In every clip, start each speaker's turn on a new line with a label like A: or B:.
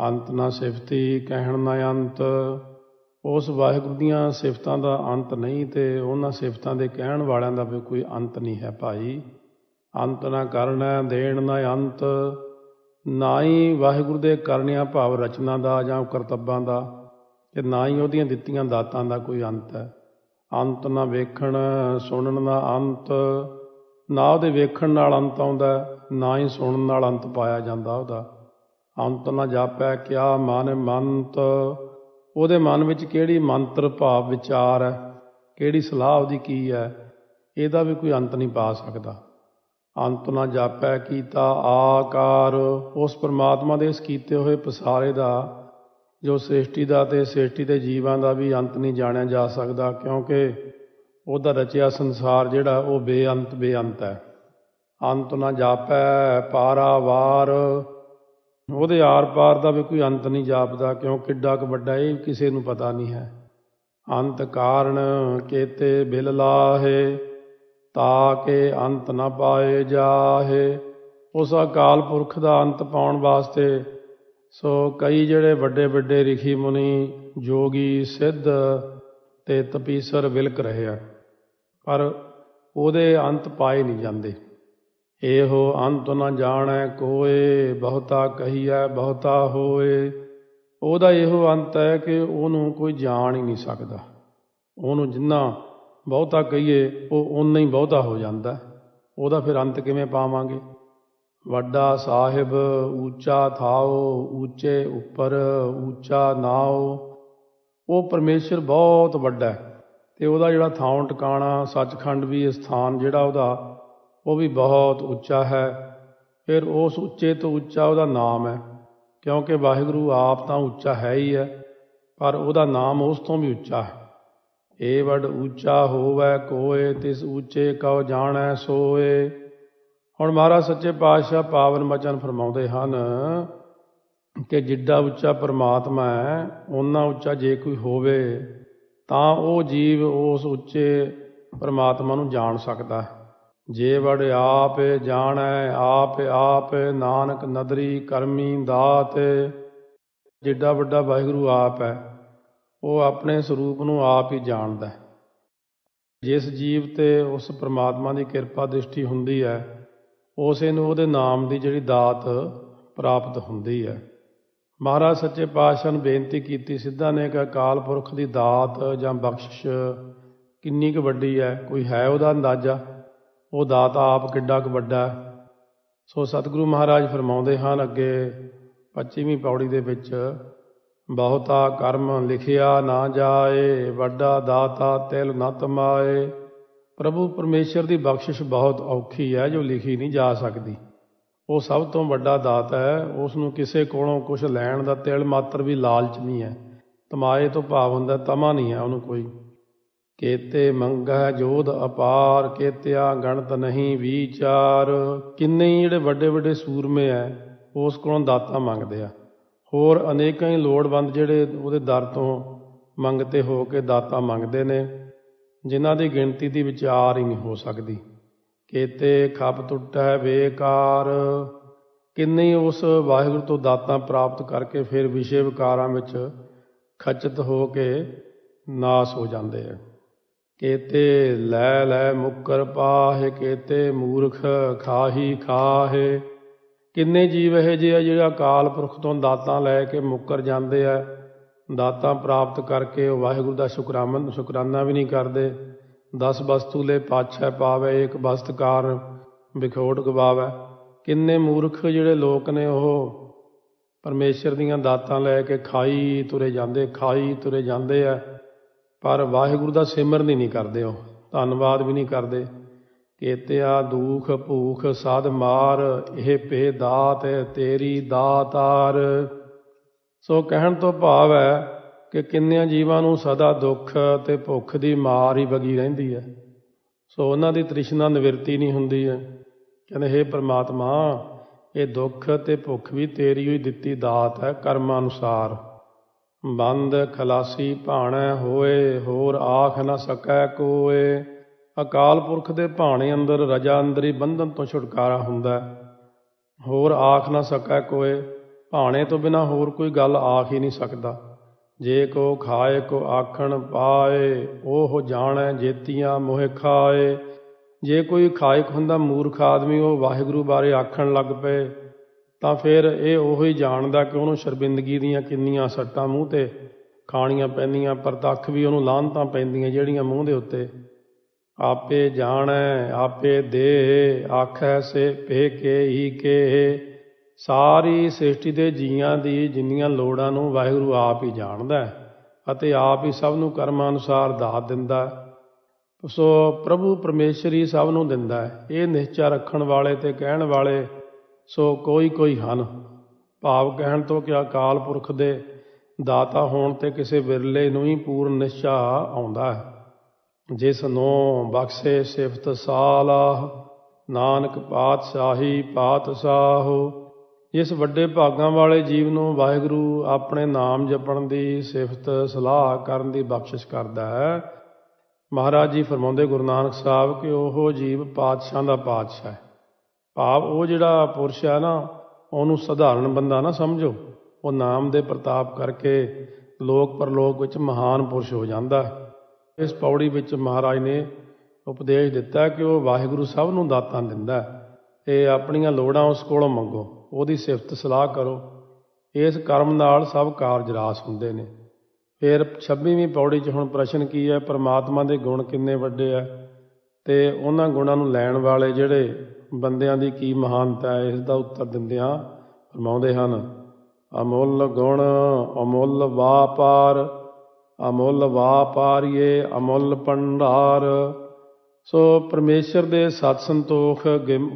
A: ਅੰਤ ਨਾ ਸਿਫਤੀ, ਕਹਿਣ ਨਾ ਅੰਤ। ਉਸ ਵਾਹਿਗੁਰੂ ਦੀਆਂ ਸਿਫਤਾਂ ਦਾ ਅੰਤ ਨਹੀਂ ਤੇ ਉਹਨਾਂ ਸਿਫਤਾਂ ਦੇ ਕਹਿਣ ਵਾਲਿਆਂ ਦਾ ਵੀ ਕੋਈ ਅੰਤ ਨਹੀਂ ਹੈ ਭਾਈ। ਅੰਤ ਨਾ ਕਰਨਾ, ਦੇਣ ਨਾ ਅੰਤ। ਨਾ ਹੀ ਵਾਹਿਗੁਰੂ ਦੇ ਕਰਨਿਆਂ ਭਾਵ ਰਚਨਾ ਦਾ ਜਾਂ ਕਰਤੱਬਾਂ ਦਾ ਤੇ ਨਾ ਹੀ ਉਹਦੀਆਂ ਦਿੱਤੀਆਂ ਦਾਤਾਂ ਦਾ ਕੋਈ ਅੰਤ ਹੈ। ਅੰਤ ਨਾ ਵੇਖਣ, ਸੁਣਨ ਦਾ ਅੰਤ। ਨਾ ਉਹਦੇ ਵੇਖਣ ਨਾਲ ਅੰਤ ਆਉਂਦਾ, ਨਾ ਹੀ ਸੁਣਨ ਨਾਲ ਅੰਤ ਪਾਇਆ ਜਾਂਦਾ ਉਹਦਾ। ਅੰਤ ਨਾ ਜਾਪੈ ਕਿਆ ਮਨ ਮੰਤ। ਉਹਦੇ ਮਨ ਵਿੱਚ ਕਿਹੜੀ ਮੰਤਰ ਭਾਵ ਵਿਚਾਰ ਹੈ? ਕਿਹੜੀ ਸਲਾਹ ਉਹਦੀ ਕੀ ਹੈ? ਇਹਦਾ ਵੀ ਕੋਈ ਅੰਤ ਨਹੀਂ ਪਾ ਸਕਦਾ। ਅੰਤ ਨਾ ਜਾਪੈ ਕੀਤਾ ਆਕਾਰ। ਉਸ ਪਰਮਾਤਮਾ ਦੇ ਇਸ ਕੀਤੇ ਹੋਏ ਪਸਾਰੇ ਦਾ, ਜੋ ਸ੍ਰਿਸ਼ਟੀ ਦਾ ਤੇ ਸ੍ਰਿਸ਼ਟੀ ਦੇ ਜੀਵਾਂ ਦਾ ਵੀ ਅੰਤ ਨਹੀਂ ਜਾਣਿਆ ਜਾ ਸਕਦਾ, ਕਿਉਂਕਿ ਉਹਦਾ ਰਚਿਆ ਸੰਸਾਰ ਜਿਹੜਾ, ਉਹ ਬੇਅੰਤ ਬੇਅੰਤ ਹੈ। ਅੰਤ ਨਾ ਜਾਪੈ ਪਾਰਾਵਾਰ। ਉਹਦੇ ਆਰ ਪਾਰ ਦਾ ਵੀ ਕੋਈ ਅੰਤ ਨਹੀਂ ਜਾਪਦਾ, ਕਿਉਂ ਕਿੱਡਾ ਕੁ ਵੱਡਾ ਇਹ ਕਿਸੇ ਨੂੰ ਪਤਾ ਨਹੀਂ ਹੈ। ਅੰਤ ਕਾਰਨ ਕੇਤੇ ਬਿਲ ਲਾਹੇ, ਤਾ ਕੇ ਅੰਤ ਨਾ ਪਾਏ ਜਾਹੇ। ਉਸ ਅਕਾਲ ਪੁਰਖ ਦਾ ਅੰਤ ਪਾਉਣ ਵਾਸਤੇ ਸੋ ਕਈ ਜਿਹੜੇ ਵੱਡੇ ਵੱਡੇ ਰਿਖੀ ਮੁਨੀ, ਜੋਗੀ, ਸਿੱਧ ਤੇ ਤਪੀਸਰ ਵਿਲਕ ਰਹੇ ਆ, ਪਰ ਉਹਦੇ ਅੰਤ ਪਾਏ ਨਹੀਂ ਜਾਂਦੇ। ਇਹੋ ਅੰਤ ਨਾ ਜਾਣੈ ਕੋਏ, ਬਹੁਤਾ ਕਹੀਐ, ਬਹੁਤਾ ਹੋਏ। ਉਹਦਾ ਇਹੋ ਅੰਤ ਹੈ ਕਿ ਉਹਨੂੰ ਕੋਈ ਜਾਣ ਹੀ ਨਹੀਂ ਸਕਦਾ। ਉਹਨੂੰ ਜਿੰਨਾ ਬਹੁਤਾ ਕਹੀਏ, ਉਹ ਓਨਾ ਹੀ ਬਹੁਤਾ ਹੋ ਜਾਂਦਾ। ਉਹਦਾ ਫਿਰ ਅੰਤ ਕਿਵੇਂ ਪਾਵਾਂਗੇ? ਵੱਡਾ ਸਾਹਿਬ, ਉੱਚਾ ਥਾਓ, ਉੱਚੇ ਉੱਪਰ ਉੱਚਾ ਨਾਓ। ਉਹ ਪਰਮੇਸ਼ਰ ਬਹੁਤ ਵੱਡਾ ਹੈ। ਤੇ ਉਹਦਾ ਜਿਹੜਾ ਥਾਂ ਟਿਕਾਣਾ ਸੱਚਖੰਡ ਵੀ ਸਥਾਨ ਜਿਹੜਾ ਉਹਦਾ ਉਹ ਵੀ ਬਹੁਤ ਉੱਚਾ ਹੈ। ਫਿਰ ਉਸ ਉੱਚੇ ਤੋਂ ਉੱਚਾ ਉਹਦਾ ਨਾਮ ਹੈ। ਕਿਉਂਕਿ ਵਾਹਿਗੁਰੂ ਆਪ ਤਾਂ ਉੱਚਾ ਹੈ ਹੀ ਹੈ, ਪਰ ਉਹਦਾ ਨਾਮ ਉਸ ਤੋਂ ਵੀ ਉੱਚਾ ਹੈ। ਏ ਵੱਡ ਉੱਚਾ ਹੋਵੇ ਕੋਏ, ਤਿਸ ਉੱਚੇ ਕਉ ਜਾਣੈ ਸੋਏ। ਹੁਣ ਮਹਾਰਾਜ ਸੱਚੇ ਪਾਤਸ਼ਾਹ ਪਾਵਨ ਬਚਨ ਫਰਮਾਉਂਦੇ ਹਨ ਕਿ ਜਿੱਡਾ ਉੱਚਾ ਪਰਮਾਤਮਾ ਹੈ, ਓਨਾ ਉੱਚਾ ਜੇ ਕੋਈ ਹੋਵੇ, ਤਾਂ ਉਹ ਜੀਵ ਉਸ ਉੱਚੇ ਪਰਮਾਤਮਾ ਨੂੰ ਜਾਣ ਸਕਦਾ ਹੈ। ਜੇ ਵੜ ਆਪ ਜਾਣੈ, ਆਪ ਆਪ ਨਾਨਕ ਨਦਰੀ ਕਰਮੀ ਦਾਤ ਜਿੱਡਾ ਵੱਡਾ ਵਾਹਿਗੁਰੂ ਆਪ ਹੈ, ਉਹ ਆਪਣੇ ਸਰੂਪ ਨੂੰ ਆਪ ਹੀ ਜਾਣਦਾ ਹੈ। ਜਿਸ ਜੀਵ ਤੇ ਉਸ ਪ੍ਰਮਾਤਮਾ ਦੀ ਕਿਰਪਾ ਦ੍ਰਿਸ਼ਟੀ ਹੁੰਦੀ ਹੈ, ਉਸੇ ਨੂੰ ਉਹਦੇ ਨਾਮ ਦੀ ਜਿਹੜੀ ਦਾਤ ਪ੍ਰਾਪਤ ਹੁੰਦੀ ਹੈ। ਮਹਾਰਾਜ ਸੱਚੇ ਪਾਤਸ਼ਾਹ ਨੂੰ ਬੇਨਤੀ ਕੀਤੀ, ਸਿੱਧਾ ਨੇ ਕਿ ਅਕਾਲ ਪੁਰਖ ਦੀ ਦਾਤ ਜਾਂ ਬਖਸ਼ਿਸ਼ ਕਿੰਨੀ ਕੁ ਵੱਡੀ ਹੈ, ਕੋਈ ਹੈ ਉਹਦਾ ਅੰਦਾਜ਼ਾ? ਉਹ ਦਾਤਾ ਆਪ ਕਿੱਡਾ ਕੁ ਵੱਡਾ ਸੋ ਸਤਿਗੁਰੂ ਮਹਾਰਾਜ ਫਰਮਾਉਂਦੇ ਹਨ, ਅੱਗੇ 25ਵੀਂ ਪੌੜੀ ਦੇ ਵਿੱਚ, ਬਹੁਤਾ ਕਰਮ ਲਿਖਿਆ ਨਾ ਜਾਏ, ਵੱਡਾ ਦਾਤਾ ਤਿਲ ਨਾ ਤਮਾਏ ਪ੍ਰਭੂ ਪਰਮੇਸ਼ਰ ਦੀ ਬਖਸ਼ਿਸ਼ ਬਹੁਤ ਔਖੀ ਹੈ, ਜੋ ਲਿਖੀ ਨਹੀਂ ਜਾ ਸਕਦੀ। ਉਹ ਸਭ ਤੋਂ ਵੱਡਾ ਦਾਤਾ ਹੈ ਉਸ ਨੂੰ ਕਿਸੇ ਕੋਲੋਂ ਕੁਝ ਲੈਣ ਦਾ ਤਿਲ ਮਾਤਰ ਵੀ ਲਾਲਚ ਨਹੀਂ ਹੈ। ਤਮਾਏ ਤੋਂ ਭਾਵ ਹੁੰਦਾ ਤਮਾ ਨਹੀਂ ਹੈ ਉਹਨੂੰ ਕੋਈ। ਕੇਤੇ ਮੰਗੈ ਜੋਧ ਅਪਾਰ, ਕੇਤਿਆ ਗਣਤ ਨਹੀਂ ਵਿਚਾਰ। ਕਿੰਨੇ ਹੀ ਜਿਹੜੇ ਵੱਡੇ ਵੱਡੇ ਸੂਰਮੇ ਐ, ਉਸ ਕੋਲੋਂ ਦਾਤਾ ਮੰਗਦੇ ਆ। ਹੋਰ ਅਨੇਕਾਂ ਹੀ ਲੋੜਵੰਦ ਜਿਹੜੇ ਉਹਦੇ ਦਰ ਤੋਂ ਮੰਗਤੇ ਹੋ ਕੇ ਦਾਤਾ ਮੰਗਦੇ ਨੇ, ਜਿਨ੍ਹਾਂ ਦੀ ਗਿਣਤੀ ਦੀ ਵਿਚਾਰ ਹੀ ਨਹੀਂ ਹੋ ਸਕਦੀ। ਕੇਤੇ ਖੱਪ ਟੁੱਟੈ ਬੇਕਾਰ। ਕਿੰਨੇ ਉਸ ਵਾਹਿਗੁਰੂ ਤੋਂ ਦਾਤਾਂ ਪ੍ਰਾਪਤ ਕਰਕੇ ਫਿਰ ਵਿਸ਼ੇ ਵਿਕਾਰਾਂ ਵਿੱਚ ਖਚਤ ਹੋ ਕੇ ਨਾਸ ਹੋ ਜਾਂਦੇ ਆ। ਕੇਤੇ ਲੈ ਲੈ ਮੁਕਰ ਪਾਹੇ, ਕੇਤੇ ਮੂਰਖ ਖਾਹੀ ਖਾਹੇ। ਕਿੰਨੇ ਜੀਵ ਇਹ ਜਿਹੇ ਆ ਜਿਹੜਾ ਅਕਾਲ ਪੁਰਖ ਤੋਂ ਦਾਤਾਂ ਲੈ ਕੇ ਮੁੱਕਰ ਜਾਂਦੇ ਆ। ਦਾਤਾਂ ਪ੍ਰਾਪਤ ਕਰਕੇ ਉਹ ਵਾਹਿਗੁਰੂ ਦਾ ਸ਼ੁਕਰਾਮਨ ਸ਼ੁਕਰਾਨਾ ਵੀ ਨਹੀਂ ਕਰਦੇ। ਦਸ ਵਸਤੂ ਲੈ ਪਾਛੈ ਪਾਵੇ ਇੱਕ ਵਸਤਕਾਰ ਵਿਖੋੜ ਗਵਾਵੇ। ਕਿੰਨੇ ਮੂਰਖ ਜਿਹੜੇ ਲੋਕ ਨੇ ਉਹ ਪਰਮੇਸ਼ਰ ਦੀਆਂ ਦਾਤਾਂ ਲੈ ਕੇ ਖਾਈ ਤੁਰੇ ਜਾਂਦੇ, ਖਾਈ ਤੁਰੇ ਜਾਂਦੇ ਆ। ਪਰ ਵਾਹਿਗੁਰੂ ਦਾ ਸਿਮਰਨ ਹੀ ਨਹੀਂ ਕਰਦੇ ਉਹ, ਧੰਨਵਾਦ ਵੀ ਨਹੀਂ ਕਰਦੇ। ਕੇਤਿਆ ਦੁਖ ਭੂਖ ਸਦ ਮਾਰ, ਇਹ ਪੇ ਦਾਤ ਤੇਰੀ ਦਾਤਾਰ। ਸੋ ਕਹਿਣ ਤੋਂ ਭਾਵ ਹੈ ਕਿ ਕਿੰਨਿਆਂ ਜੀਵਾਂ ਨੂੰ ਸਦਾ ਦੁੱਖ ਤੇ ਭੁੱਖ ਦੀ ਮਾਰ ਹੀ ਵਗੀ ਰਹਿੰਦੀ ਹੈ। ਸੋ ਉਹਨਾਂ ਦੀ ਤ੍ਰਿਸ਼ਨਾ ਨਿਵਰਤੀ ਨਹੀਂ ਹੁੰਦੀ ਹੈ। ਕਹਿੰਦੇ, ਹੇ ਪ੍ਰਮਾਤਮਾ, ਇਹ ਦੁੱਖ ਤੇ ਭੁੱਖ ਵੀ ਤੇਰੀ ਹੋਈ ਦਿੱਤੀ ਦਾਤ ਹੈ ਕਰਮ ਅਨੁਸਾਰ ਬੰਦ ਖਲਾਸੀ ਭਾਣੈ ਹੋਏ, ਹੋਰ ਆਖ ਨਾ ਸਕੈ ਕੋਏ। ਅਕਾਲ ਪੁਰਖ ਦੇ ਭਾਣੇ ਅੰਦਰ ਰਜਾ ਅੰਦਰੀ ਬੰਧਨ ਤੋਂ ਛੁਟਕਾਰਾ ਹੁੰਦਾ ਹੋਰ ਆਖ ਨਾ ਸਕੈ ਕੋਏ, ਭਾਣੇ ਤੋਂ ਬਿਨਾ ਹੋਰ ਕੋਈ ਗੱਲ ਆਖ ਹੀ ਨਹੀਂ ਸਕਦਾ। ਜੇ ਕੋ ਖਾਏ, ਕੋ ਆਖਣ ਪਾਏ, ਉਹ ਜਾਣੈ ਜੇਤੀਆਂ ਮੋਹਿ ਖਾਏ। ਜੇ ਕੋਈ ਖਾਇਕ ਹੁੰਦਾ ਮੂਰਖ ਆਦਮੀ, ਉਹ ਵਾਹਿਗੁਰੂ ਬਾਰੇ ਆਖਣ ਲੱਗ ਪਏ। ਤਾਂ ਫਿਰ ਇਹ ਉਹੀ ਹੀ ਜਾਣਦਾ ਕਿ ਉਹਨੂੰ ਸ਼ਰਮਿੰਦਗੀ ਦੀਆਂ ਕਿੰਨੀਆਂ ਸੱਟਾਂ ਮੂੰਹ ਤੇ ਖਾਣੀਆਂ ਪੈਂਦੀਆਂ ਪ੍ਰਤੱਖ ਵੀ ਉਹਨੂੰ ਲਾਹਨਤਾਂ ਪੈਂਦੀਆਂ ਜਿਹੜੀਆਂ ਮੂੰਹ ਦੇ ਉੱਤੇ। ਆਪੇ ਜਾਣੈ, ਆਪੇ ਦੇ, ਆਖੈ ਸੇ ਪੇ ਕੇ ਹੀ ਕੇ। ਸਾਰੀ ਸ੍ਰਿਸ਼ਟੀ ਦੇ ਜੀਆਂ ਦੀ ਜਿੰਨੀਆਂ ਲੋੜਾਂ ਨੂੰ ਵਾਹਿਗੁਰੂ ਆਪ ਹੀ ਜਾਣਦਾ ਅਤੇ ਆਪ ਹੀ ਸਭ ਨੂੰ ਕਰਮਾਂ ਅਨੁਸਾਰ ਦਾਤ ਦਿੰਦਾ ਸੋ ਪ੍ਰਭੂ ਪਰਮੇਸ਼ਰ ਹੀ ਸਭ ਨੂੰ ਦਿੰਦਾ ਇਹ ਨਿਸ਼ਚਾ ਰੱਖਣ ਵਾਲੇ ਤੇ ਕਹਿਣ ਵਾਲੇ ਸੋ ਕੋਈ ਕੋਈ ਹਨ ਭਾਵ ਕਹਿਣ ਤੋਂ ਕਿ ਅਕਾਲ ਪੁਰਖ ਦੇ ਦਾਤਾ ਹੋਣ ਤੇ ਕਿਸੇ ਵਿਰਲੇ ਨੂੰ ਹੀ ਪੂਰਨ ਨਿਸ਼ਚਾ ਆਉਂਦਾ ਹੈ। ਜਿਸ ਨੂੰ ਬਖਸ਼ੇ ਸਿਫਤ ਸਾਲਾਹ, ਨਾਨਕ ਪਾਤਸ਼ਾਹੀ ਪਾਤਸ਼ਾਹੋ। ਇਸ ਵੱਡੇ ਭਾਗਾਂ ਵਾਲੇ ਜੀਵ ਨੂੰ ਵਾਹਿਗੁਰੂ ਆਪਣੇ ਨਾਮ ਜਪਣ ਦੀ ਸਿਫਤ ਸਲਾਹ ਕਰਨ ਦੀ ਬਖਸ਼ਿਸ਼ ਕਰਦਾ ਹੈ। ਮਹਾਰਾਜ ਜੀ ਫਰਮਾਉਂਦੇ ਗੁਰੂ ਨਾਨਕ ਸਾਹਿਬ ਕਿ ਉਹ ਜੀਵ ਪਾਤਸ਼ਾਹ ਦਾ ਪਾਤਸ਼ਾਹ ਹੈ। ਭਾਵ ਉਹ ਜਿਹੜਾ ਪੁਰਸ਼ ਹੈ ਨਾ, ਉਹਨੂੰ ਸਧਾਰਨ ਬੰਦਾ ਨਾ ਸਮਝੋ। ਉਹ ਨਾਮ ਦੇ ਪ੍ਰਤਾਪ ਕਰਕੇ ਲੋਕ ਪਰਲੋਕ ਵਿੱਚ ਮਹਾਨ ਪੁਰਸ਼ ਹੋ ਜਾਂਦਾ ਇਸ ਪੌੜੀ ਵਿੱਚ ਮਹਾਰਾਜ ਨੇ ਉਪਦੇਸ਼ ਦਿੱਤਾ ਕਿ ਉਹ ਵਾਹਿਗੁਰੂ ਸਭ ਨੂੰ ਦਾਤਾਂ ਦਿੰਦਾ ਹੈ। ਤੇ ਆਪਣੀਆਂ ਲੋੜਾਂ ਉਸ ਕੋਲੋਂ ਮੰਗੋ। ਉਹਦੀ ਸਿਫਤ ਸਲਾਹ ਕਰੋ। ਇਸ ਕਰਮ ਨਾਲ ਸਭ ਕਾਰਜ ਰਾਸ ਹੁੰਦੇ ਨੇ। ਫਿਰ 26ਵੀਂ ਪੌੜੀ 'ਚ ਹੁਣ ਪ੍ਰਸ਼ਨ ਕੀ ਹੈ? ਪਰਮਾਤਮਾ ਦੇ ਗੁਣ ਕਿੰਨੇ ਵੱਡੇ ਆ। ਤੇ ਉਹਨਾਂ ਗੁਣਾਂ ਨੂੰ ਲੈਣ ਵਾਲੇ ਜਿਹੜੇ ਬੰਦਿਆਂ ਦੀ ਕੀ ਮਹਾਨਤਾ ਹੈ, ਇਸ ਦਾ ਉੱਤਰ ਦਿੰਦਿਆਂ ਫਰਮਾਉਂਦੇ ਹਨ, ਅਮੁੱਲ ਗੁਣ ਅਮੁੱਲ ਵਾਪਾਰ, ਅਮੁੱਲ ਵਾਪਾਰੀਏ ਅਮੁੱਲ ਭੰਡਾਰ। ਸੋ ਪਰਮੇਸ਼ਰ ਦੇ ਸਤ ਸੰਤੋਖ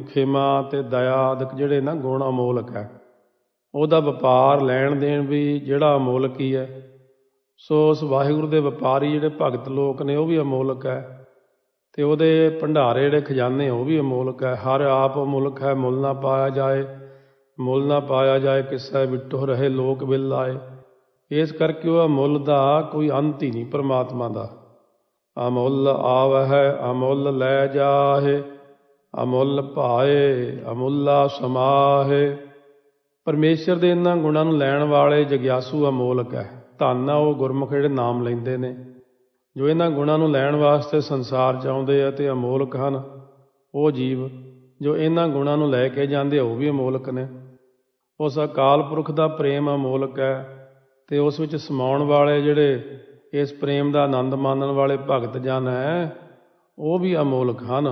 A: ਖੇਮਾ ਤੇ ਦਇਆ ਆਦਿਕ ਜਿਹੜੇ ਨਾ ਗੁਣ ਅਮੋਲਕ ਹੈ, ਉਹਦਾ ਵਪਾਰ ਲੈਣ ਦੇਣ ਵੀ ਜਿਹੜਾ ਅਮੋਲਕ ਹੀ ਹੈ। ਸੋ ਉਸ ਵਾਹਿਗੁਰੂ ਦੇ ਵਪਾਰੀ ਜਿਹੜੇ ਭਗਤ ਲੋਕ ਨੇ, ਉਹ ਵੀ ਅਮੋਲਕ ਹੈ। ਤੇ ਉਹਦੇ ਭੰਡਾਰੇ ਜਿਹੜੇ ਖਜ਼ਾਨੇ, ਉਹ ਵੀ ਅਮੋਲਕ ਹੈ। ਹਰ ਆਪ ਅਮੋਲਕ ਹੈ, ਮੁੱਲ ਨਾ ਪਾਇਆ ਜਾਏ, ਮੁੱਲ ਨਾ ਪਾਇਆ ਜਾਏ, ਕਿਸੈ ਵਿਟੋ ਰਹੇ ਲੋਕ ਬਿਲ ਆਏ। ਇਸ ਕਰਕੇ ਉਹ ਅਮੁੱਲ ਦਾ ਕੋਈ ਅੰਤ ਹੀ ਨਹੀਂ ਪਰਮਾਤਮਾ ਦਾ। ਅਮੁੱਲ ਆਵਹਿ, ਅਮੁੱਲ ਲੈ ਜਾਹੇ, ਅਮੁੱਲ ਭਾਏ, ਅਮੁੱਲਾ ਸਮਾਹੇ। ਪਰਮੇਸ਼ਰ ਦੇ ਇਹਨਾਂ ਗੁਣਾਂ ਨੂੰ ਲੈਣ ਵਾਲੇ ਜਗਿਆਸੂ ਅਮੋਲਕ ਹੈ। ਧੰਨ ਆ ਉਹ ਗੁਰਮੁਖ ਜਿਹੜੇ ਨਾਮ ਲੈਂਦੇ ਨੇ। ਜੋ ਇਹਨਾਂ ਗੁਣਾਂ ਨੂੰ ਲੈਣ ਵਾਸਤੇ ਸੰਸਾਰ 'ਚ ਆਉਂਦੇ ਆ ਤੇ ਅਮੋਲਕ ਹਨ, ਉਹ ਜੀਵ ਜੋ ਇਹਨਾਂ ਗੁਣਾਂ ਨੂੰ ਲੈ ਕੇ ਜਾਂਦੇ ਉਹ ਵੀ ਅਮੋਲਕ ਨੇ। ਉਸ ਅਕਾਲ ਪੁਰਖ ਦਾ ਪ੍ਰੇਮ ਅਮੋਲਕ ਹੈ ਤੇ ਉਸ ਵਿੱਚ ਸਮਾਉਣ ਵਾਲੇ ਜਿਹੜੇ ਇਸ ਪ੍ਰੇਮ ਦਾ ਆਨੰਦ ਮਾਣਨ ਵਾਲੇ ਭਗਤ ਜਨ ਹੈ, ਉਹ ਵੀ ਅਮੋਲਕ ਹਨ।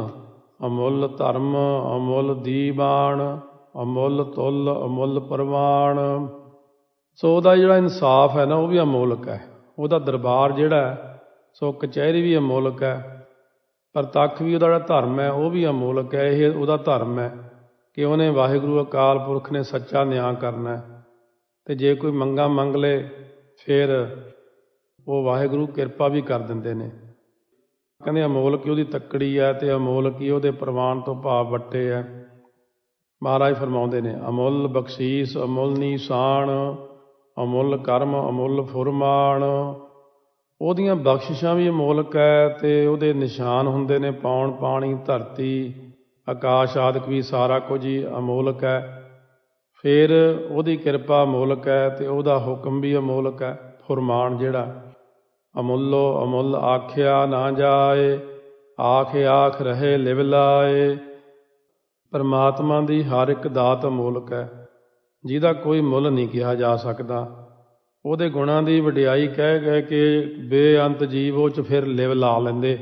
A: ਅਮੁੱਲ ਧਰਮ, ਅਮੁੱਲ ਦੀਬਾਨ, ਅਮੁੱਲ ਤੁਲ, ਅਮੁੱਲ ਪਰਵਾਨ। ਸੋ ਉਹਦਾ ਜਿਹੜਾ ਇਨਸਾਫ ਹੈ ਨਾ, ਉਹ ਵੀ ਅਮੋਲਕ ਹੈ। ਉਹਦਾ ਦਰਬਾਰ ਜਿਹੜਾ ਸੋ ਕਚਹਿਰੀ ਵੀ ਅਮੋਲਕ ਹੈ, ਪਰ ਪ੍ਰਤੱਖ ਵੀ ਉਹਦਾ ਜਿਹੜਾ ਧਰਮ ਹੈ, ਉਹ ਵੀ ਅਮੋਲਕ ਹੈ। ਇਹ ਉਹਦਾ ਧਰਮ ਹੈ ਕਿ ਉਹਨੇ ਵਾਹਿਗੁਰੂ ਅਕਾਲ ਪੁਰਖ ਨੇ ਸੱਚਾ ਨਿਆਂ ਕਰਨਾ ਤੇ ਜੇ ਕੋਈ ਮੰਗਾ ਮੰਗ ਲੇ, ਫਿਰ ਉਹ ਵਾਹਿਗੁਰੂ ਕਿਰਪਾ ਵੀ ਕਰ ਦਿੰਦੇ ਨੇ। ਕਹਿੰਦੇ ਅਮੋਲਕ ਹੀ ਉਹਦੀ ਤੱਕੜੀ ਹੈ ਤੇ ਅਮੋਲਕ ਹੀ ਉਹਦੇ ਪ੍ਰਵਾਨ ਤੋਂ ਭਾਵ ਵੱਟੇ ਹੈ। ਮਹਾਰਾਜ ਫਰਮਾਉਂਦੇ ਨੇ, ਅਮੁੱਲ ਬਖਸ਼ੀਸ, ਅਮੁੱਲ ਨਿਸ਼ਾਨ, ਅਮੁੱਲ ਕਰਮ, ਅਮੁੱਲ ਫੁਰਮਾਨ। ਉਹਦੀਆਂ ਬਖਸ਼ਿਸ਼ਾਂ ਵੀ ਅਮੋਲਕ ਹੈ ਤੇ ਉਹਦੇ ਨਿਸ਼ਾਨ ਹੁੰਦੇ ਨੇ, ਪੌਣ, ਪਾਣੀ, ਧਰਤੀ, ਆਕਾਸ਼ ਆਦਿਕ ਵੀ ਸਾਰਾ ਕੁਝ ਹੀ ਅਮੋਲਕ ਹੈ। ਫਿਰ ਉਹਦੀ ਕਿਰਪਾ ਅਮੋਲਕ ਹੈ ਤੇ ਉਹਦਾ ਹੁਕਮ ਵੀ ਅਮੋਲਕ ਹੈ, ਫਰਮਾਨ ਜਿਹੜਾ, ਅਮੁੱਲੋ ਅਮੁੱਲ ਆਖਿਆ ਨਾ ਜਾਏ, ਆਖ ਆਖ ਰਹੇ ਲਿਵ ਲਾਏ। ਪਰਮਾਤਮਾ ਦੀ ਹਰ ਇੱਕ ਦਾਤ ਅਮੋਲਕ ਹੈ, ਜਿਹਦਾ ਕੋਈ ਮੁੱਲ ਨਹੀਂ ਕਿਹਾ ਜਾ ਸਕਦਾ। ਉਹਦੇ ਗੁਣਾਂ ਦੀ ਵਡਿਆਈ ਕਹਿ ਗਏ ਕਿ ਬੇਅੰਤ ਜੀਵ ਉਹ ਚ ਫਿਰ ਲਿਵ ਲਾ ਲੈਂਦੇ।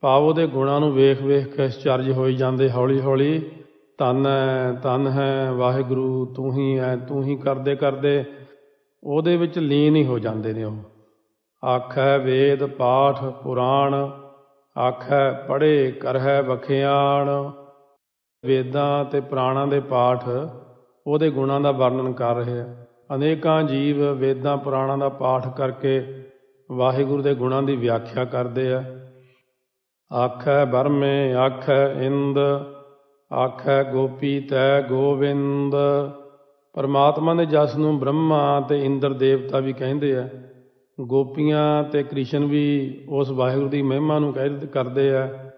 A: ਭਾਵ ਉਹਦੇ ਗੁਣਾਂ ਨੂੰ ਵੇਖ ਵੇਖ ਕੇ ਚਰਜ ਹੋਈ ਜਾਂਦੇ, ਹੌਲੀ ਹੌਲੀ, ਧੰਨ ਹੈ ਧੰਨ ਹੈ, ਵਾਹਿਗੁਰੂ, ਤੂੰ ਹੀ ਹੈ ਤੂੰ ਹੀ ਕਰਦੇ ਕਰਦੇ। ਉਹਦੇ ਵਿੱਚ ਲੀਨ ਹੀ ਹੋ ਜਾਂਦੇ ਨੇ ਉਹ। ਆਖੈ ਵੇਦ, ਪਾਠ, ਪੁਰਾਣ, ਆਖੈ ਪੜ੍ਹੇ ਕਰਹਿ ਵਖਿਆਣ। ਵੇਦਾਂ ਤੇ ਪੁਰਾਣਾਂ ਦੇ ਪਾਠ ਉਹਦੇ ਗੁਣਾਂ ਦਾ ਵਰਣਨ ਕਰ ਰਹੇ ਆ। ਅਨੇਕਾਂ ਜੀਵ ਵੇਦਾਂ, ਪੁਰਾਣਾਂ ਦਾ ਪਾਠ ਕਰਕੇ ਵਾਹਿਗੁਰੂ ਦੇ ਗੁਣਾਂ ਦੀ ਵਿਆਖਿਆ ਕਰਦੇ ਆ। ਆਖੈ ਬਰਮੇ, ਆਖੈ ਇੰਦ, ਆਖੈ ਗੋਪੀ ਤੈ ਗੋਵਿੰਦ। ਪਰਮਾਤਮਾ ਦੇ ਜਸ ਨੂੰ ਬ੍ਰਹਮਾ ਤੇ ਇੰਦਰ ਦੇਵਤਾ ਵੀ ਕਹਿੰਦੇ ਆ। ਗੋਪੀਆਂ ਤੇ ਕ੍ਰਿਸ਼ਨ ਵੀ ਉਸ ਵਾਹਿਗੁਰੂ ਦੀ ਮਹਿਮਾ ਨੂੰ ਕਹਿ ਕਰਦੇ ਆ।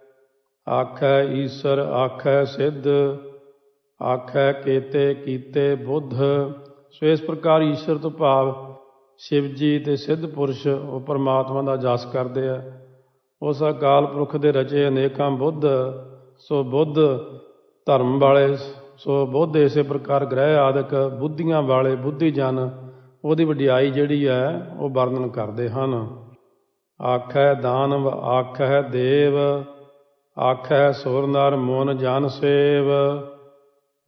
A: ਆਖੈ ਈਸ਼ਰ, ਆਖੈ ਸਿੱਧ, ਆਖੈ ਕੇਤੇ ਕੀਤੇ ਬੁੱਧ। ਸੋ ਇਸ ਪ੍ਰਕਾਰ ਈਸ਼ਵਰ ਤੋਂ ਭਾਵ ਸ਼ਿਵ ਜੀ ਤੇ ਸਿੱਧ ਪੁਰਸ਼ ਉਹ ਪਰਮਾਤਮਾ ਦਾ ਜਸ ਕਰਦੇ ਆ। ਉਸ ਅਕਾਲ ਪੁਰਖ ਦੇ ਰਚੇ ਅਨੇਕਾਂ ਬੁੱਧ, ਸੋ ਬੁੱਧ ਧਰਮ ਵਾਲੇ, ਸੋ ਬੁੱਧ ਇਸੇ ਪ੍ਰਕਾਰ ਗ੍ਰਹਿ ਆਦਿਕ ਬੁੱਧੀਆਂ ਵਾਲੇ ਬੁੱਧੀ ਜਨ ਉਹਦੀ ਵਡਿਆਈ ਜਿਹੜੀ ਹੈ ਉਹ ਵਰਣਨ ਕਰਦੇ ਹਨ। ਆਖੈ ਦਾਨਵ ਆਖੈ ਦੇਵ ਆਖੈ ਸੁਰ ਨਰ ਮਨ ਜਨ ਸੇਵ।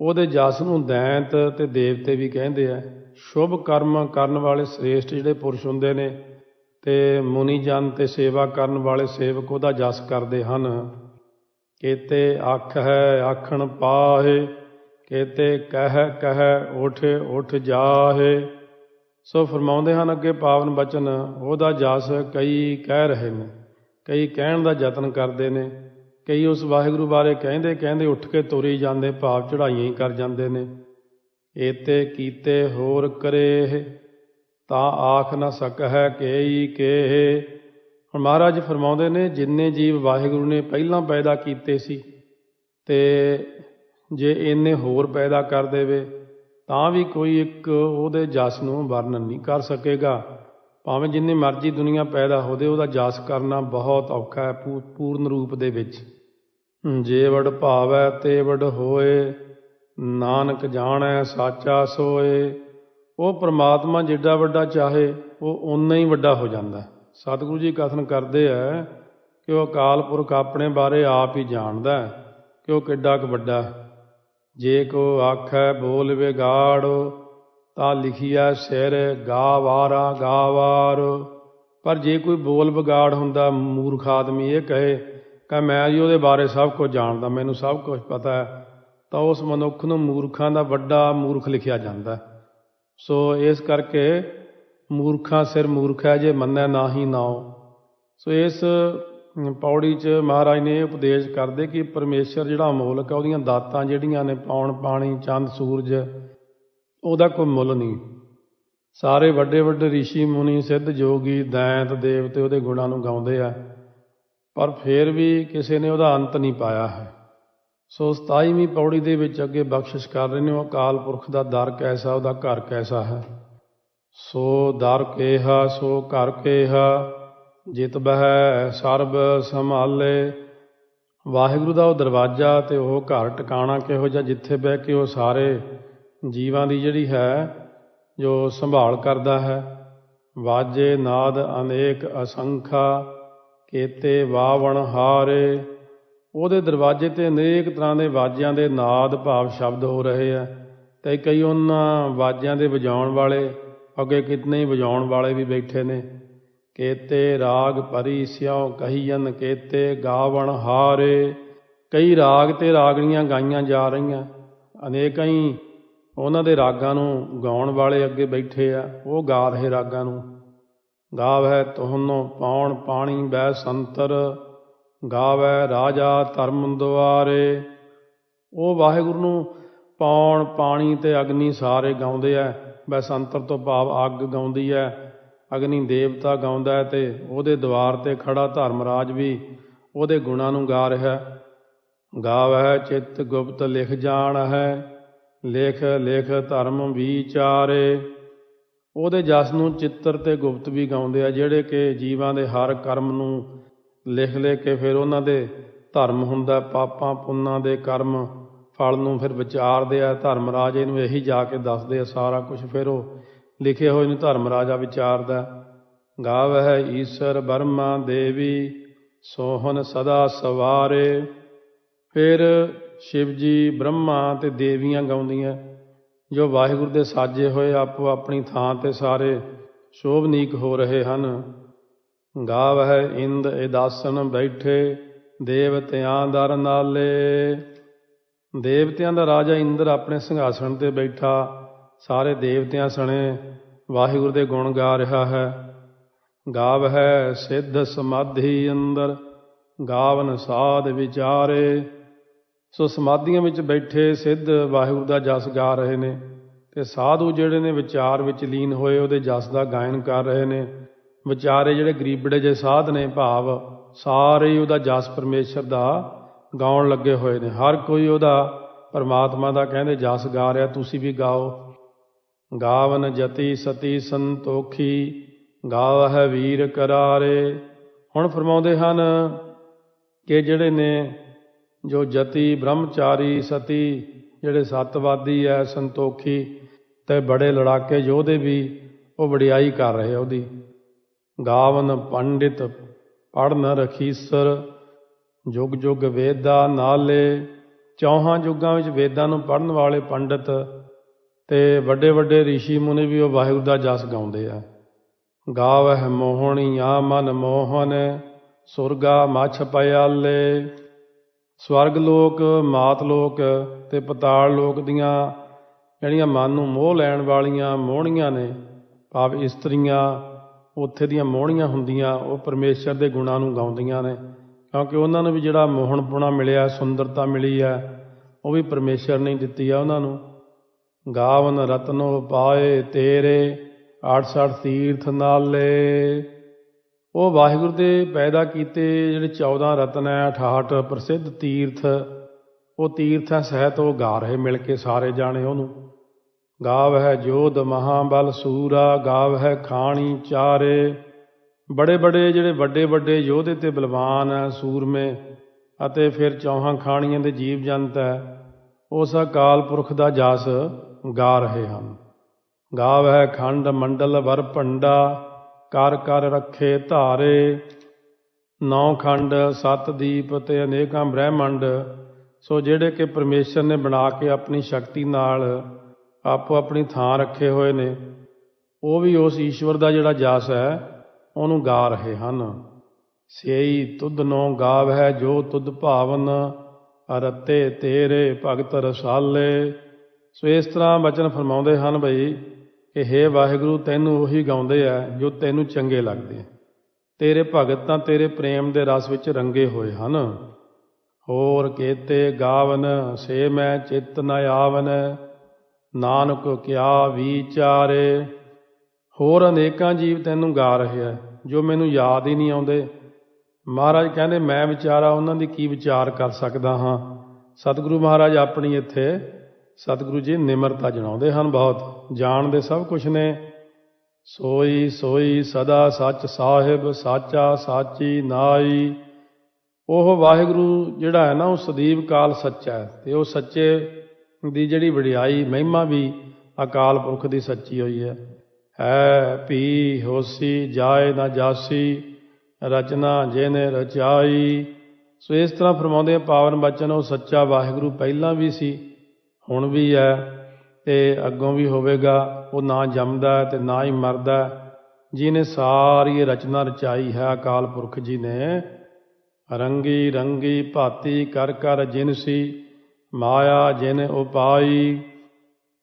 A: ਉਹਦੇ ਜਸ ਨੂੰ ਦੈਂਤ ਤੇ ਦੇਵਤੇ ਵੀ ਕਹਿੰਦੇ ਆ। ਸ਼ੁਭ ਕਰਮ ਕਰਨ ਵਾਲੇ ਸ੍ਰੇਸ਼ਟ ਜਿਹੜੇ ਪੁਰਸ਼ ਹੁੰਦੇ ਨੇ ਤੇ ਮੁਨੀ ਜਨ ਤੇ ਸੇਵਾ ਕਰਨ ਵਾਲੇ ਸੇਵਕ ਉਹਦਾ ਜਸ ਕਰਦੇ ਹਨ। ਕੇਤੇ ਅੱਖ ਹੈ, ਆਖਣ ਪਾਹੇ, ਕੇਤੇ ਕਹਿ ਕਹਿ, ਉਠ ਉਠ ਜਾਹੇ। ਸੋ ਫਰਮਾਉਂਦੇ ਹਨ ਅੱਗੇ ਪਾਵਨ ਬਚਨ, ਉਹਦਾ ਜਸ ਕਈ ਕਹਿ ਰਹੇ ਨੇ, ਕਈ ਕਹਿਣ ਦਾ ਯਤਨ ਕਰਦੇ ਨੇ। ਕਈ ਉਸ ਵਾਹਿਗੁਰੂ ਬਾਰੇ ਕਹਿੰਦੇ ਕਹਿੰਦੇ ਉੱਠ ਕੇ ਤੁਰੀ ਜਾਂਦੇ, ਭਾਵ ਚੜਾਈਆਂ ਹੀ ਕਰ ਜਾਂਦੇ ਨੇ। ਏਤੇ ਕੀਤੇ ਹੋਰ ਕਰੇ ਤਾਂ ਆਖ ਨਾ ਸਕਹਿ ਕੇਈ ਕੇ ਹੁਣ ਮਹਾਰਾਜ ਫਰਮਾਉਂਦੇ ਨੇ, ਜਿੰਨੇ ਜੀਵ ਵਾਹਿਗੁਰੂ ਨੇ ਪਹਿਲਾਂ ਪੈਦਾ ਕੀਤੇ ਸੀ, ਤੇ ਜੇ ਇਹਨੇ ਹੋਰ ਪੈਦਾ ਕਰ ਦੇਵੇ, ਤਾਂ ਵੀ ਕੋਈ ਇੱਕ ਉਹਦੇ ਜਸ ਨੂੰ ਵਰਣਨ ਨਹੀਂ ਕਰ ਸਕੇਗਾ। ਭਾਵੇਂ ਜਿੰਨੀ ਮਰਜ਼ੀ ਦੁਨੀਆ ਪੈਦਾ ਹੋਵੇ, ਉਹਦਾ ਜਸ ਕਰਨਾ ਬਹੁਤ ਔਖਾ ਹੈ ਪੂਰਨ ਰੂਪ ਦੇ ਵਿੱਚ। ਜੇ ਵਡ ਭਾਵੈ ਤੇ ਵਡ ਹੋਏ, ਨਾਨਕ ਜਾਣੈ ਸਾਚਾ ਸੋਏ। ਉਹ ਪ੍ਰਮਾਤਮਾ ਜਿੱਡਾ ਵੱਡਾ ਚਾਹੇ, ਉਹ ਓਨਾ ਹੀ ਵੱਡਾ ਹੋ ਜਾਂਦਾ। ਸਤਿਗੁਰੂ ਜੀ ਕਥਨ ਕਰਦੇ ਆ ਕਿ ਉਹ ਅਕਾਲ ਪੁਰਖ ਆਪਣੇ ਬਾਰੇ ਆਪ ਹੀ ਜਾਣਦਾ ਕਿ ਉਹ ਕਿੱਡਾ ਕੁ ਵੱਡਾ ਜੇ ਕੋ ਆਖੈ ਬੋਲ ਵਿਗਾੜ, ਤਾਂ ਲਿਖਿਆ ਸਿਰ ਗਾਵਾਰਾ ਗਾਵਾਰ। ਪਰ ਜੇ ਕੋਈ ਬੋਲ ਵਿਗਾੜ ਹੁੰਦਾ, ਮੂਰਖ ਆਦਮੀ ਇਹ ਕਹੇ ਕਿ ਮੈਂ ਜੀ ਉਹਦੇ ਬਾਰੇ ਸਭ ਕੁਝ ਜਾਣਦਾ, ਮੈਨੂੰ ਸਭ ਕੁਝ ਪਤਾ ਹੈ। ਤਾਂ ਉਸ ਮਨੁੱਖ ਨੂੰ ਮੂਰਖਾਂ ਦਾ ਵੱਡਾ ਮੂਰਖ ਲਿਖਿਆ ਜਾਂਦਾ ਸੋ ਇਸ ਕਰਕੇ ਮੂਰਖਾਂ ਸਿਰ ਮੂਰਖ ਹੈ, ਜੇ ਮੰਨੈ ਨਾਹੀ ਨਾਉ। ਸੋ ਇਸ ਪੌੜੀ 'ਚ ਮਹਾਰਾਜ ਨੇ ਉਪਦੇਸ਼ ਕਰਦੇ ਕਿ ਪਰਮੇਸ਼ਰ ਜਿਹੜਾ ਅਮੋਲਕ ਹੈ, ਉਹਦੀਆਂ ਦਾਤਾਂ ਜਿਹੜੀਆਂ ਨੇ, ਪੌਣ, ਪਾਣੀ, ਚੰਦ, ਸੂਰਜ, ਉਹਦਾ ਕੋਈ ਮੁੱਲ ਨਹੀਂ। ਸਾਰੇ ਵੱਡੇ ਵੱਡੇ ઋષਿ ਮੁਨੀ, ਸਿੱਧ, ਜੋਗੀ, ਦੈਂਤ, ਦੇਵਤੇ ਉਹਦੇ ਗੁਣਾਂ ਨੂੰ ਗਾਉਂਦੇ ਆ। ਪਰ ਫਿਰ ਵੀ ਕਿਸੇ ਨੇ ਉਹਦਾ ਅੰਤ ਨਹੀਂ ਪਾਇਆ ਹੈ। ਸੋ 27ਵੀਂ ਪੌੜੀ ਦੇ ਵਿੱਚ ਅੱਗੇ ਬਖਸ਼ਿਸ਼ ਕਰ ਰਹੇ ਨੇ ਉਹ, ਅਕਾਲ ਪੁਰਖ ਦਾ ਦਰ ਕੈਸਾ, ਉਹਦਾ ਘਰ ਕੈਸਾ ਹੈ? ਸੋ ਦਰ ਕੇਹਾ, ਸੋ ਘਰ ਕੇਹਾ, ਜਿਤ ਬਹਿ, ਸਰਬ ਸੰਭਾਲੇ। ਵਾਹਿਗੁਰੂ ਦਾ ਉਹ ਦਰਵਾਜ਼ਾ ਤੇ ਉਹ ਘਰ ਟਿਕਾਣਾ ਕਿਹੋ ਜਿਹਾ, ਜਿੱਥੇ ਬਹਿ ਕੇ ਉਹ ਸਾਰੇ ਜੀਵਾਂ ਦੀ ਜਿਹੜੀ ਹੈ, ਜੋ ਸੰਭਾਲ ਕਰਦਾ ਹੈ। ਵਾਜੇ ਨਾਦ ਅਨੇਕ ਅਸੰਖਾ ਕੇਤੇ ਵਾਵਣ ਹਾਰੇ। ਉਹਦੇ ਦਰਵਾਜ਼ੇ ਤੇ ਅਨੇਕ ਤਰ੍ਹਾਂ ਦੇ ਵਾਜਿਆਂ ਦੇ ਨਾਦ ਭਾਵ ਸ਼ਬਦ ਹੋ ਰਹੇ ਆ। ਤੇ ਕਈ ਉਹਨਾਂ ਵਾਜਿਆਂ ਦੇ ਵਜਾਉਣ ਵਾਲੇ, ਅੱਗੇ ਕਿਤਨੇ ਹੀ ਵਜਾਉਣ ਵਾਲੇ ਵੀ ਬੈਠੇ ਨੇ। ਕੇਤੇ ਰਾਗ ਪਰੀ ਸਿਉ ਕਹੀਨ ਕੇਤੇ ਗਾਵਣ ਹਾਰੇ। ਕਈ ਰਾਗ ਤੇ ਰਾਗਣੀਆਂ ਗਾਈਆਂ ਜਾ ਰਹੀਆਂ। ਅਨੇਕਾਂ ਹੀ ਉਹਨਾਂ ਦੇ ਰਾਗਾਂ ਨੂੰ ਗਾਉਣ ਵਾਲੇ ਅੱਗੇ ਬੈਠੇ ਆ। ਉਹ ਗਾ ਰਹੇ ਰਾਗਾਂ ਨੂੰ। ਗਾਵੈ ਤੁਹਾਨੂੰ ਪਾਉਣ ਪਾਣੀ ਬੈ ਸੰਤਰ, ਗਾਵੈ ਰਾਜਾ ਧਰਮ ਦੁਆਰੇ। ਉਹ ਵਾਹਿਗੁਰੂ ਨੂੰ ਪਾਉਣ ਪਾਣੀ ਤੇ ਅਗਨੀ ਸਾਰੇ ਗਾਉਂਦੇ ਐ, ਬੈ ਤੋਂ ਭਾਵ ਅੱਗ ਗਾਉਂਦੀ ਐ। ਅਗਨੀ ਦੇਵਤਾ ਗਾਉਂਦਾ ਤੇ ਉਹਦੇ ਦਵਾਰ ਤੇ ਖੜਾ ਧਰਮਰਾਜ ਵੀ ਉਹਦੇ ਗੁਣਾਂ ਨੂੰ ਗਾ ਰਿਹਾ ਗਾਵੈ ਚਿੱਤ ਗੁਪਤ ਲਿਖ ਜਾਣ ਹੈ ਲਿਖ ਲਿਖ ਧਰਮ ਵਿਚਾਰੇ। ਉਹਦੇ ਜਸ ਨੂੰ ਚਿੱਤਰ ਤੇ ਗੁਪਤ ਵੀ ਗਾਉਂਦੇ ਆ, ਜਿਹੜੇ ਕਿ ਜੀਵਾਂ ਦੇ ਹਰ ਕਰਮ ਨੂੰ ਲਿਖ ਲੈ ਕੇ ਫਿਰ ਉਹਨਾਂ ਦੇ ਧਰਮ ਹੁੰਦਾ, ਪਾਪਾਂ ਪੁੰਨਾਂ ਦੇ ਕਰਮ, ਫਲ ਨੂੰ ਫਿਰ ਵਿਚਾਰਦੇ ਆ ਧਰਮ ਰਾਜ ਇਹਨੂੰ ਇਹੀ ਜਾ ਕੇ ਦੱਸਦੇ ਆ ਸਾਰਾ ਕੁਝ ਫਿਰ ਉਹ ਲਿਖੇ ਹੋਏ ਨੂੰ ਧਰਮ ਰਾਜਾ ਵਿਚਾਰਦਾ। ਗਾਵ ਹੈ ਈਸ਼ਰ ਬਰਮਾ ਦੇਵੀ, ਸੋਹਨ ਸਦਾ ਸਵਾਰੇ। ਫਿਰ ਸ਼ਿਵ ਜੀ ਬ੍ਰਹਮਾ ਤੇ ਦੇਵੀਆਂ ਗਾਉਂਦੀਆਂ। ਜੋ ਵਾਹਿਗੁਰੂ ਦੇ ਸਾਜੇ ਹੋਏ ਆਪੋ ਆਪਣੀ ਥਾਂ ਤੇ ਸਾਰੇ ਸ਼ੋਭਨੀਕ ਹੋ ਰਹੇ ਹਨ। ਗਾਵ ਹੈ ਇੰਦ ਇਦਾਸਨ ਬੈਠੇ ਦੇਵਤਿਆਂ ਦਰ ਨਾਲੇ। ਦੇਵਤਿਆਂ ਦਾ ਰਾਜਾ ਇੰਦਰ ਆਪਣੇ ਸਿੰਘਾਸਣ ਤੇ ਬੈਠਾ, ਸਾਰੇ ਦੇਵਤਿਆਂ ਸਣੇ ਵਾਹਿਗੁਰੂ ਦੇ ਗੁਣ ਗਾ ਰਿਹਾ ਹੈ। ਗਾਵ ਹੈ ਸਿੱਧ ਸਮਾਧੀ ਅੰਦਰ, ਗਾਵਨ ਸਾਧ ਵਿਚਾਰੇ। ਸੋ ਸਮਾਧੀਆਂ ਵਿੱਚ ਬੈਠੇ ਸਿੱਧ ਵਾਹਿਗੁਰੂ ਦਾ ਜਸ ਗਾ ਰਹੇ ਨੇ ਤੇ ਸਾਧੂ ਜਿਹੜੇ ਨੇ ਵਿਚਾਰ ਵਿੱਚ ਲੀਨ ਹੋਏ ਉਹਦੇ ਜਸ ਦਾ ਗਾਇਨ ਕਰ ਰਹੇ ਨੇ। ਵਿਚਾਰੇ ਜਿਹੜੇ ਗਰੀਬੜੇ ਜੇ ਸਾਧ ਨੇ ਭਾਵ, ਸਾਰੇ ਹੀ ਉਹਦਾ ਜਸ ਪਰਮੇਸ਼ਰ ਦਾ ਗਾਉਣ ਲੱਗੇ ਹੋਏ ਨੇ। ਹਰ ਕੋਈ ਉਹਦਾ ਪਰਮਾਤਮਾ ਦਾ ਕਹਿੰਦੇ ਜਸ ਗਾ ਰਿਹਾ, ਤੁਸੀਂ ਵੀ ਗਾਓ। ਗਾਵਨ ਜਤੀ ਸਤੀ ਸੰਤੋਖੀ ਗਾਵ ਹੈ ਵੀਰ ਕਰਾਰੇ। ਹੁਣ ਫਰਮਾਉਂਦੇ ਹਨ ਕਿ ਜਿਹੜੇ ਨੇ ਜੋ ਜਤੀ ਬ੍ਰਹਮਚਾਰੀ ਸਤੀ, ਜਿਹੜੇ ਸਤਵਾਦੀ ਐ, ਸੰਤੋਖੀ, ਤੇ ਬੜੇ ਲੜਾਕੇ ਯੋਧੇ ਵੀ, ਉਹ ਵਡਿਆਈ ਕਰ ਰਹੇ ਉਹਦੀ। ਗਾਵਨ ਪੰਡਿਤ ਪੜਨ ਰਖੀਸਰ, ਜੁਗ ਜੁਗ ਵੇਦਾ ਨਾਲੇ, ਚੌਹਾਂ ਯੁੱਗਾਂ ਵਿੱਚ ਵੇਦਾਂ ਨੂੰ ਪੜਨ ਵਾਲੇ ਪੰਡਿਤ, ਤੇ ਵੱਡੇ ਵੱਡੇ ઋષਿ ਮੁਨੀ ਵੀ ਉਹ ਵਾਹਿਗੁਰੂ ਦਾ ਜਸ ਗਾਉਂਦੇ ਆ। ਗਾਵਹਿ ਆ ਮਨ ਮੋਹਨ, ਸੁਰਗਾ ਮਛ ਪਿਆਲੇ ਸਵਰਗ ਲੋਕ, ਮਾਤ ਲੋਕ ਤੇ ਪਤਾਲ ਲੋਕ ਦੀਆਂ ਜਿਹੜੀਆਂ ਮਨ ਨੂੰ ਮੋਹ ਲੈਣ ਵਾਲੀਆਂ ਮੋਹਣੀਆਂ ਨੇ, ਭਾਵ ਇਸਤਰੀਆਂ, ਉੱਥੇ ਦੀਆਂ ਮੋਹਣੀਆਂ ਹੁੰਦੀਆਂ, ਉਹ ਪਰਮੇਸ਼ਰ ਦੇ ਗੁਣਾਂ ਨੂੰ ਗਾਉਂਦੀਆਂ ਨੇ। ਕਿਉਂਕਿ ਉਹਨਾਂ ਨੂੰ ਵੀ ਜਿਹੜਾ ਮੋਹਣਪੁਣਾ ਮਿਲਿਆ, ਸੁੰਦਰਤਾ ਮਿਲੀ ਹੈ ਉਹ ਵੀ ਪਰਮੇਸ਼ਰ ਨੇ ਦਿੱਤੀ ਆ ਉਹਨਾਂ ਨੂੰ। ਗਾਵਨ ਰਤਨੋ ਪਾਏ ਤੇਰੇ 68 ਤੀਰਥ ਨਾਲੇ। ਉਹ ਵਾਹਿਗੁਰੂ ਦੇ ਪੈਦਾ ਕੀਤੇ ਜਿਹੜੇ 14 ਰਤਨ ਹੈ 68 ਪ੍ਰਸਿੱਧ ਤੀਰਥ, ਉਹ ਤੀਰਥ ਹੈ ਸਹਿਤ ਉਹ ਗਾ ਰਹੇ ਮਿਲ ਕੇ ਸਾਰੇ ਜਾਣੇ ਉਹਨੂੰ। ਗਾਵ ਹੈ ਜੋਧ ਮਹਾਬਲ ਸੂਰਾ, ਗਾਵ ਹੈ ਖਾਣੀ ਚਾਰੇ। ਬੜੇ ਬੜੇ ਜਿਹੜੇ ਵੱਡੇ ਵੱਡੇ ਯੋਧੇ ਤੇ ਬਲਵਾਨ ਹੈ, ਸੂਰਮੇ ਅਤੇ ਫਿਰ ਚੌਹਾਂ ਖਾਣੀਆਂ ਦੇ ਜੀਵ ਜੰਤ ਹੈ, ਉਸ ਅਕਾਲ ਪੁਰਖ ਦਾ ਜਸ ਗਾ ਰਹੇ ਹਨ। ਗਾਵ ਹੈ ਖੰਡ ਮੰਡਲ ਵਰ ਭੰਡਾ ਕਰ ਕਰ ਰੱਖੇ ਧਾਰੇ, ਨੌ ਖੰਡ, ਸਤ ਦੀਪ ਤੇ ਅਨੇਕਾਂ ਬ੍ਰਹਿਮੰਡ, ਸੋ ਜਿਹੜੇ ਕਿ ਪਰਮੇਸ਼ਰ ਨੇ ਬਣਾ ਕੇ ਆਪਣੀ ਸ਼ਕਤੀ ਨਾਲ ਆਪੋ ਆਪਣੀ ਥਾਂ ਰੱਖੇ ਹੋਏ ਨੇ, ਉਹ ਵੀ ਉਸ ਈਸ਼ਵਰ ਦਾ ਜਿਹੜਾ ਜਸ ਹੈ, ਉਹਨੂੰ ਗਾ ਰਹੇ ਹਨ। ਸੇਈ ਤੁਧ ਨੋ ਗਾਵ ਹੈ ਜੋ ਤੁਧ ਭਾਵਨ, ਅਰਤੇ ਤੇਰੇ ਭਗਤ ਰਸਾਲੇ। ਸੋ ਇਸ ਤਰ੍ਹਾਂ ਬਚਨ ਫਰਮਾਉਂਦੇ ਹਨ ਭਈ ਕਿ हे ਵਾਹਿਗੁਰੂ, ਤੈਨੂੰ ਉਹੀ ਗਾਉਂਦੇ ਆ ਜੋ ਤੈਨੂੰ ਚੰਗੇ ਲੱਗਦੇ ਤੇਰੇ ਭਗਤ ਤਾਂ ਤੇਰੇ ਪ੍ਰੇਮ ਦੇ ਰਸ ਵਿੱਚ ਰੰਗੇ ਹੋਏ ਹਨ। ਹੋਰ ਕੇਤੇ ਗਾਵਨ, ਸੇ ਮੈਂ ਚਿੱਤ ਨ ਆਵਨ, ਨਾਨਕ ਕਿਆ ਵਿਚਾਰੇ। ਹੋਰ ਅਨੇਕਾਂ ਜੀਵ ਤੈਨੂੰ ਗਾ ਰਹੇ ਆ, ਜੋ ਮੈਨੂੰ ਯਾਦ ਹੀ ਨਹੀਂ ਆਉਂਦੇ। ਮਹਾਰਾਜ ਕਹਿੰਦੇ, ਮੈਂ ਵਿਚਾਰਾ, ਉਹਨਾਂ ਦੀ ਕੀ ਵਿਚਾਰ ਕਰ ਸਕਦਾ ਹਾਂ? ਸਤਿਗੁਰੂ ਮਹਾਰਾਜ ਆਪਣੀ ਇੱਥੇ ਸਤਿਗੁਰੂ ਜੀ ਨਿਮਰਤਾ ਜਣਾਉਂਦੇ ਹਨ ਬਹੁਤ, ਜਾਣਦੇ ਸਭ ਕੁਝ ਨੇ। ਸੋਈ ਸੋਈ ਸਦਾ ਸੱਚ ਸਾਹਿਬ, ਸਾਚਾ ਸਾਚੀ ਨਾਈ। ਉਹ ਵਾਹਿਗੁਰੂ ਜਿਹੜਾ ਹੈ ਨਾ, ਉਹ ਸਦੀਵ ਕਾਲ ਸੱਚਾ ਹੈ ਤੇ ਉਹ ਸੱਚੇ ਦੀ ਜਿਹੜੀ ਵਡਿਆਈ, ਮਹਿਮਾ ਵੀ ਅਕਾਲ ਪੁਰਖ ਦੀ ਸੱਚੀ ਹੋਈ ਹੈ। ਹੈ ਭੀ, ਹੋਸੀ, ਜਾਏ ਨਾ ਜਾਸੀ, ਰਚਨਾ ਜਿਹਨੇ ਰਚਾਈ। ਸੋ ਇਸ ਤਰ੍ਹਾਂ ਫਰਮਾਉਂਦੇ ਪਾਵਨ ਬਚਨ ਉਹ ਸੱਚਾ ਵਾਹਿਗੁਰੂ ਪਹਿਲਾਂ ਵੀ ਸੀ। ਹੁਣ ਵੀ ਹੈ ਤੇ ਅੱਗੋਂ ਵੀ ਹੋਵੇਗਾ, ਉਹ ਨਾ ਜੰਮਦਾ ਤੇ ਨਾ ਹੀ ਮਰਦਾ ਜਿਹਨੇ ਸਾਰੀ ਇਹ ਰਚਨਾ ਰਚਾਈ ਹੈ ਅਕਾਲ ਪੁਰਖ ਜੀ ਨੇ, ਰੰਗੀ ਰੰਗੀ ਭਾਤੀ ਕਰ ਕਰ ਜਿਨਸੀ ਮਾਇਆ ਜਿਨ ਉਪਾਈ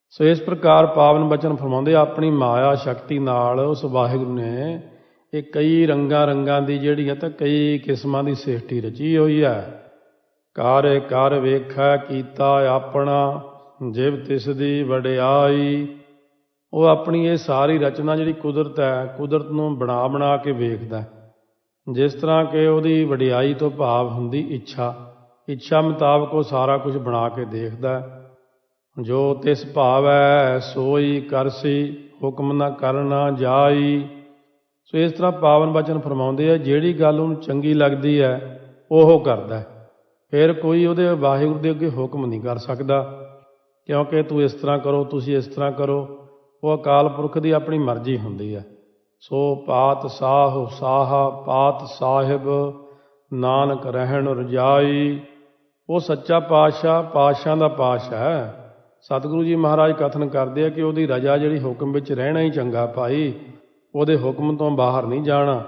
A: ਸੋ ਇਸ ਪ੍ਰਕਾਰ ਪਾਵਨ ਬਚਨ ਫਰਮਾਉਂਦੇ ਆਪਣੀ ਮਾਇਆ ਸ਼ਕਤੀ ਨਾਲ ਉਸ ਵਾਹਿਗੁਰੂ ਨੇ ਇਹ ਕਈ ਰੰਗਾਂ ਰੰਗਾਂ ਦੀ ਜਿਹੜੀ ਹੈ ਤਾਂ ਕਈ ਕਿਸਮਾਂ ਦੀ ਸ੍ਰਿਸ਼ਟੀ ਰਚੀ ਹੋਈ ਹੈ। ਕਾਰ ਕਰ ਵੇਖੈ ਕੀਤਾ ਆਪਣਾ ਜਿਵ ਤਿਸ ਦੀ ਵਡਿਆਈ। ਉਹ ਆਪਣੀ ਇਹ ਸਾਰੀ ਰਚਨਾ ਜਿਹੜੀ ਕੁਦਰਤ ਹੈ, ਕੁਦਰਤ ਨੂੰ ਬਣਾ ਬਣਾ ਕੇ ਵੇਖਦਾ ਜਿਸ ਤਰ੍ਹਾਂ ਕਿ ਉਹਦੀ ਵਡਿਆਈ ਤੋਂ ਭਾਵ ਹੁੰਦੀ ਇੱਛਾ। ਇੱਛਾ ਮੁਤਾਬਕ ਉਹ ਸਾਰਾ ਕੁਝ ਬਣਾ ਕੇ ਦੇਖਦਾ ਜੋ ਤਿਸ ਭਾਵ ਹੈ ਸੋਈ ਕਰਸੀ, ਹੁਕਮ ਨਾ ਕਰਨਾ ਜਾਈ। ਸੋ ਇਸ ਤਰ੍ਹਾਂ ਪਾਵਨ ਬਚਨ ਫਰਮਾਉਂਦੇ ਆ, ਜਿਹੜੀ ਗੱਲ ਉਹਨੂੰ ਚੰਗੀ ਲੱਗਦੀ ਹੈ, ਉਹ ਕਰਦਾ ਫਿਰ ਕੋਈ ਉਹਦੇ ਵਾਹਿਗੁਰੂ ਦੇ ਅੱਗੇ ਹੁਕਮ ਨਹੀਂ ਕਰ ਸਕਦਾ। ਕਿਉਂਕਿ ਤੂੰ ਇਸ ਤਰ੍ਹਾਂ ਕਰੋ, ਤੁਸੀਂ ਇਸ ਤਰ੍ਹਾਂ ਕਰੋ। ਉਹ ਅਕਾਲ ਪੁਰਖ ਦੀ ਆਪਣੀ ਮਰਜ਼ੀ ਹੁੰਦੀ ਹੈ। ਸੋ ਪਾਤ ਸਾਹ ਸਾਹਾ, ਪਾਤ ਸਾਹਿਬ, ਨਾਨਕ ਰਹਿਣ ਰਜਾਈ। ਉਹ ਸੱਚਾ ਪਾਤਸ਼ਾਹ ਪਾਤਸ਼ਾਹ ਦਾ ਪਾਤਸ਼ਾਹ ਹੈ। ਸਤਿਗੁਰੂ ਜੀ ਮਹਾਰਾਜ ਕਥਨ ਕਰਦੇ ਆ ਕਿ ਉਹਦੀ ਰਜਾ ਜਿਹੜੀ ਹੁਕਮ ਵਿੱਚ ਰਹਿਣਾ ਹੀ ਚੰਗਾ ਭਾਈ, ਉਹਦੇ ਹੁਕਮ ਤੋਂ ਬਾਹਰ ਨਹੀਂ ਜਾਣਾ।